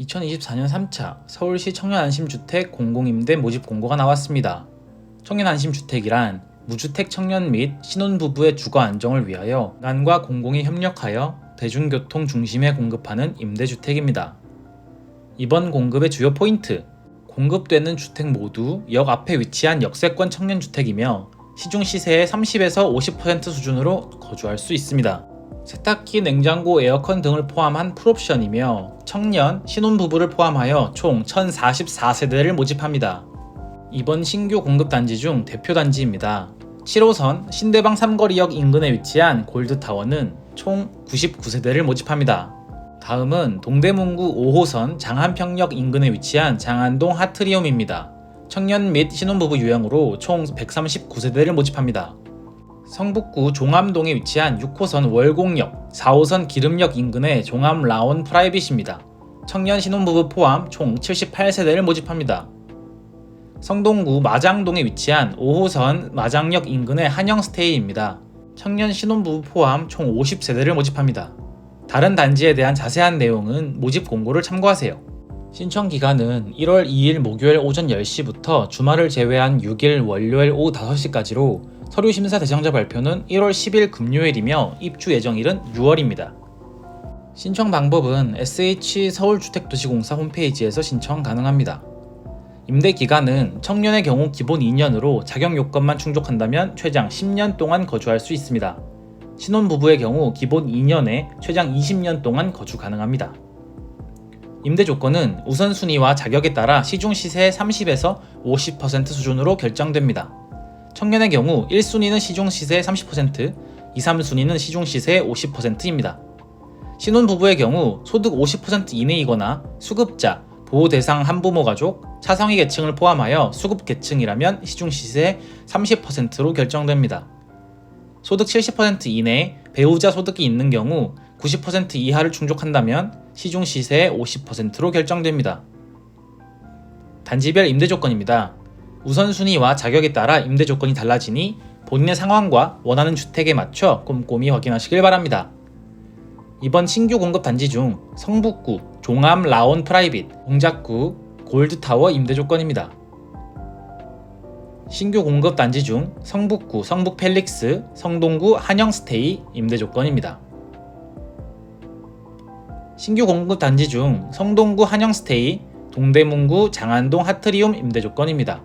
2024년 3차 서울시 청년안심주택 공공임대 모집 공고가 나왔습니다. 청년안심주택이란 무주택 청년 및 신혼부부의 주거 안정을 위하여 난과 공공이 협력하여 대중교통 중심에 공급하는 임대주택입니다. 이번 공급의 주요 포인트 공급되는 주택 모두 역 앞에 위치한 역세권 청년주택이며 시중 시세의 30에서 50% 수준으로 거주할 수 있습니다. 세탁기, 냉장고, 에어컨 등을 포함한 풀옵션이며 청년, 신혼부부를 포함하여 총 1044세대를 모집합니다. 이번 신규 공급 단지 중 대표 단지입니다. 7호선 신대방 삼거리역 인근에 위치한 골드타워는 총 99세대를 모집합니다. 다음은 동대문구 5호선 장안평역 인근에 위치한 장안동 하트리움입니다. 청년 및 신혼부부 유형으로 총 139세대를 모집합니다. 성북구 종암동에 위치한 6호선 월곡역, 4호선 기름역 인근의 종암 라온 프라이빗입니다. 청년 신혼부부 포함 총 78세대를 모집합니다. 성동구 마장동에 위치한 5호선 마장역 인근의 한영스테이입니다. 청년 신혼부부 포함 총 50세대를 모집합니다. 다른 단지에 대한 자세한 내용은 모집 공고를 참고하세요. 신청 기간은 1월 2일 목요일 오전 10시부터 주말을 제외한 6일 월요일 오후 5시까지로 서류 심사 대상자 발표는 1월 10일 금요일이며 입주 예정일은 6월입니다. 신청 방법은 SH 서울주택도시공사 홈페이지에서 신청 가능합니다. 임대 기간은 청년의 경우 기본 2년으로 자격 요건만 충족한다면 최장 10년 동안 거주할 수 있습니다. 신혼부부의 경우 기본 2년에 최장 20년 동안 거주 가능합니다. 임대 조건은 우선순위와 자격에 따라 시중 시세의 30에서 50% 수준으로 결정됩니다. 청년의 경우 1순위는 시중 시세의 30%, 2, 3순위는 시중 시세의 50%입니다. 신혼부부의 경우 소득 50% 이내이거나 수급자, 보호 대상 한부모 가족, 차상위 계층을 포함하여 수급 계층이라면 시중 시세의 30%로 결정됩니다. 소득 70% 이내 배우자 소득이 있는 경우 90% 이하를 충족한다면 시중 시세의 50%로 결정됩니다. 단지별 임대 조건입니다. 우선순위와 자격에 따라 임대 조건이 달라지니 본인의 상황과 원하는 주택에 맞춰 꼼꼼히 확인하시길 바랍니다. 이번 신규 공급 단지 중 성북구 종암 라온 프라이빗, 동작구 골드타워 임대 조건입니다. 신규 공급 단지 중 성북구 성북 펠릭스, 성동구 한영스테이 임대 조건입니다. 신규 공급 단지 중 성동구 한영스테이, 동대문구 장안동 하트리움 임대 조건입니다.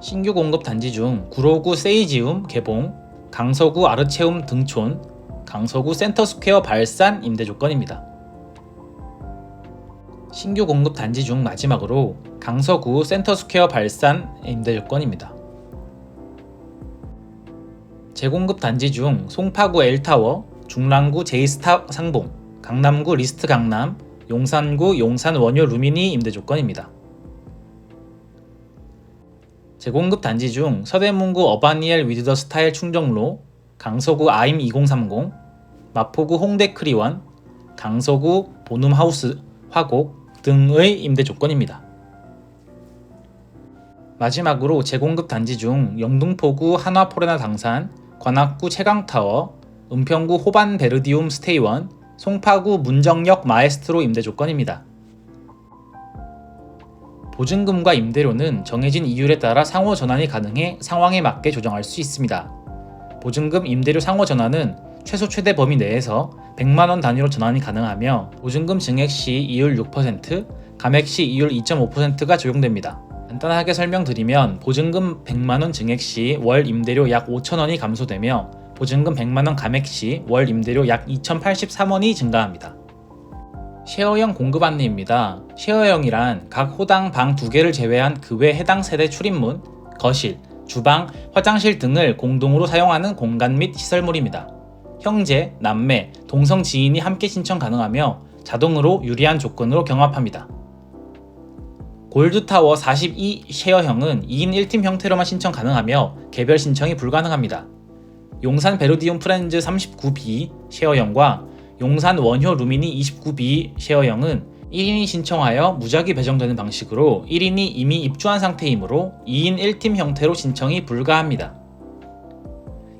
신규 공급 단지 중 구로구 세이지움 개봉, 강서구 아르체움 등촌, 강서구 센터스퀘어 발산 임대 조건입니다. 신규 공급 단지 중 마지막으로 강서구 센터스퀘어 발산 임대 조건입니다. 재공급 단지 중 송파구 L타워, 중랑구 제이스타 상봉, 강남구 리스트 강남, 용산구 용산 원효 루미니 임대 조건입니다. 재공급 단지 중 서대문구 어바니엘 위드 더 스타일 충정로, 강서구 아임 2030, 마포구 홍대 크리원, 강서구 보눔 하우스 화곡 등의 임대 조건입니다. 마지막으로 재공급 단지 중 영등포구 한화포레나 당산, 관악구 채강타워, 은평구 호반 베르디움 스테이원, 송파구 문정역 마에스트로 임대 조건입니다. 보증금과 임대료는 정해진 이율에 따라 상호 전환이 가능해 상황에 맞게 조정할 수 있습니다. 보증금, 임대료 상호 전환은 최소 최대 범위 내에서 100만원 단위로 전환이 가능하며 보증금 증액 시 이율 6%, 감액 시 이율 2.5%가 적용됩니다. 간단하게 설명드리면 보증금 100만원 증액 시 월 임대료 약 5천원이 감소되며 보증금 100만원 감액 시 월 임대료 약 2,083원이 증가합니다. 쉐어형 공급 안내입니다. 쉐어형이란 각 호당 방 2개를 제외한 그 외 해당 세대 출입문, 거실, 주방, 화장실 등을 공동으로 사용하는 공간 및 시설물입니다. 형제, 남매, 동성 지인이 함께 신청 가능하며 자동으로 유리한 조건으로 경합합니다. 골드타워 42 쉐어형은 2인 1팀 형태로만 신청 가능하며 개별 신청이 불가능합니다. 용산 베르디움 프렌즈 39B 쉐어형과 용산 원효 루미니 29B 쉐어형은 1인이 신청하여 무작위 배정되는 방식으로 1인이 이미 입주한 상태이므로 2인 1팀 형태로 신청이 불가합니다.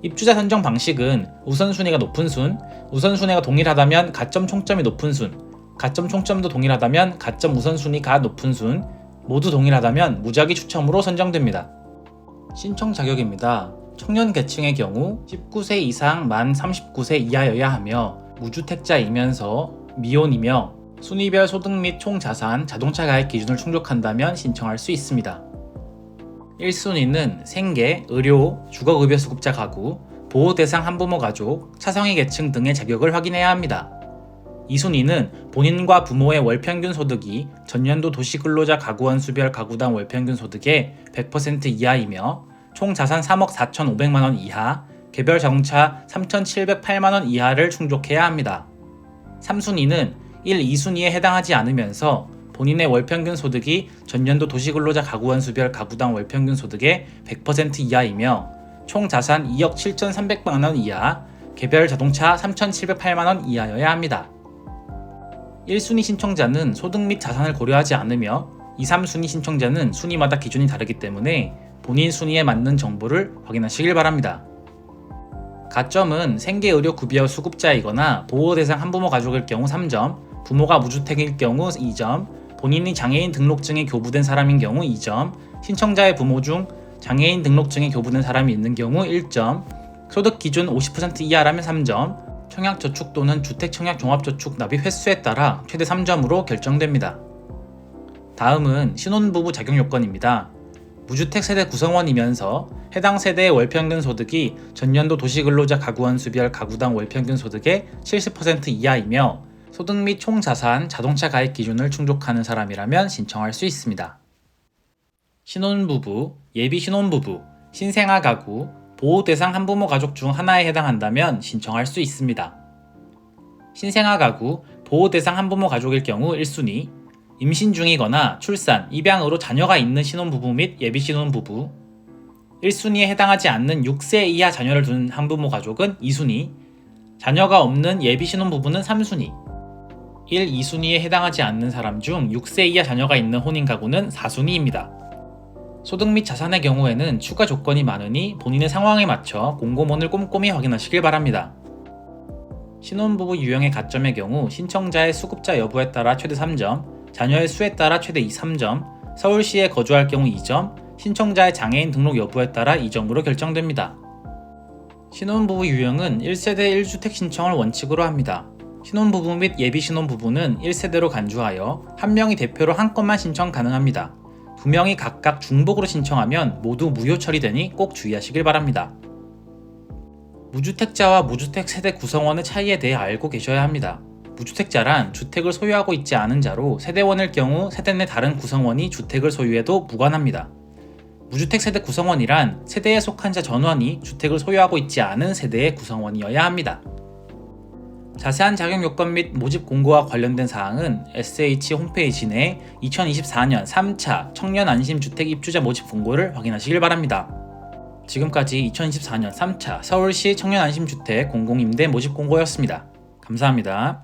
입주자 선정 방식은 우선순위가 높은 순, 우선순위가 동일하다면 가점 총점이 높은 순, 가점 총점도 동일하다면 가점 우선순위가 높은 순, 모두 동일하다면 무작위 추첨으로 선정됩니다. 신청 자격입니다. 청년 계층의 경우 19세 이상 만 39세 이하여야 하며 무주택자이면서 미혼이며 순위별 소득 및 총 자산, 자동차 가액 기준을 충족한다면 신청할 수 있습니다. 1순위는 생계, 의료, 주거급여 수급자 가구, 보호 대상 한부모 가족, 차성의 계층 등의 자격을 확인해야 합니다. 2순위는 본인과 부모의 월평균 소득이 전년도 도시근로자 가구원 수별 가구당 월평균 소득의 100% 이하이며 총 자산 3억 4,500만 원 이하, 개별 자동차 3,708만 원 이하를 충족해야 합니다. 3순위는 1, 2순위에 해당하지 않으면서 본인의 월평균 소득이 전년도 도시근로자 가구원 수별 가구당 월평균 소득의 100% 이하이며 총 자산 2억 7,300만 원 이하, 개별 자동차 3,708만 원 이하여야 합니다. 1순위 신청자는 소득 및 자산을 고려하지 않으며 2, 3순위 신청자는 순위마다 기준이 다르기 때문에 본인 순위에 맞는 정보를 확인하시길 바랍니다. 가점은 생계의료 급여 수급자이거나 보호 대상 한부모 가족일 경우 3점, 부모가 무주택일 경우 2점, 본인이 장애인 등록증에 교부된 사람인 경우 2점, 신청자의 부모 중 장애인 등록증에 교부된 사람이 있는 경우 1점, 소득 기준 50% 이하라면 3점, 청약 저축 또는 주택 청약 종합 저축 납입 횟수에 따라 최대 3점으로 결정됩니다. 다음은 신혼부부 자격 요건입니다. 무주택 세대 구성원이면서 해당 세대의 월평균 소득이 전년도 도시근로자 가구원 수별 가구당 월평균 소득의 70% 이하이며 소득 및 총자산, 자동차 가입 기준을 충족하는 사람이라면 신청할 수 있습니다. 신혼부부, 예비 신혼부부, 신생아 가구, 보호 대상 한부모 가족 중 하나에 해당한다면 신청할 수 있습니다. 신생아 가구, 보호 대상 한부모 가족일 경우 1순위, 임신 중이거나 출산, 입양으로 자녀가 있는 신혼부부 및 예비 신혼부부, 1순위에 해당하지 않는 6세 이하 자녀를 둔 한부모 가족은 2순위, 자녀가 없는 예비 신혼부부는 3순위, 1, 2순위에 해당하지 않는 사람 중 6세 이하 자녀가 있는 혼인 가구는 4순위입니다. 소득 및 자산의 경우에는 추가 조건이 많으니 본인의 상황에 맞춰 공고문을 꼼꼼히 확인하시길 바랍니다. 신혼부부 유형의 가점의 경우 신청자의 수급자 여부에 따라 최대 3점, 자녀의 수에 따라 최대 2, 3점, 서울시에 거주할 경우 2점, 신청자의 장애인 등록 여부에 따라 2점으로 결정됩니다. 신혼부부 유형은 1세대 1주택 신청을 원칙으로 합니다. 신혼부부 및 예비 신혼부부는 1세대로 간주하여 한 명이 대표로 한 건만 신청 가능합니다. 두 명이 각각 중복으로 신청하면 모두 무효 처리되니 꼭 주의하시길 바랍니다. 무주택자와 무주택 세대 구성원의 차이에 대해 알고 계셔야 합니다. 무주택자란 주택을 소유하고 있지 않은 자로 세대원일 경우 세대 내 다른 구성원이 주택을 소유해도 무관합니다. 무주택 세대 구성원이란 세대에 속한 자 전원이 주택을 소유하고 있지 않은 세대의 구성원이어야 합니다. 자세한 자격 요건 및 모집 공고와 관련된 사항은 SH 홈페이지 내 2024년 3차 청년 안심 주택 입주자 모집 공고를 확인하시길 바랍니다. 지금까지 2024년 3차 서울시 청년 안심 주택 공공임대 모집 공고였습니다. 감사합니다.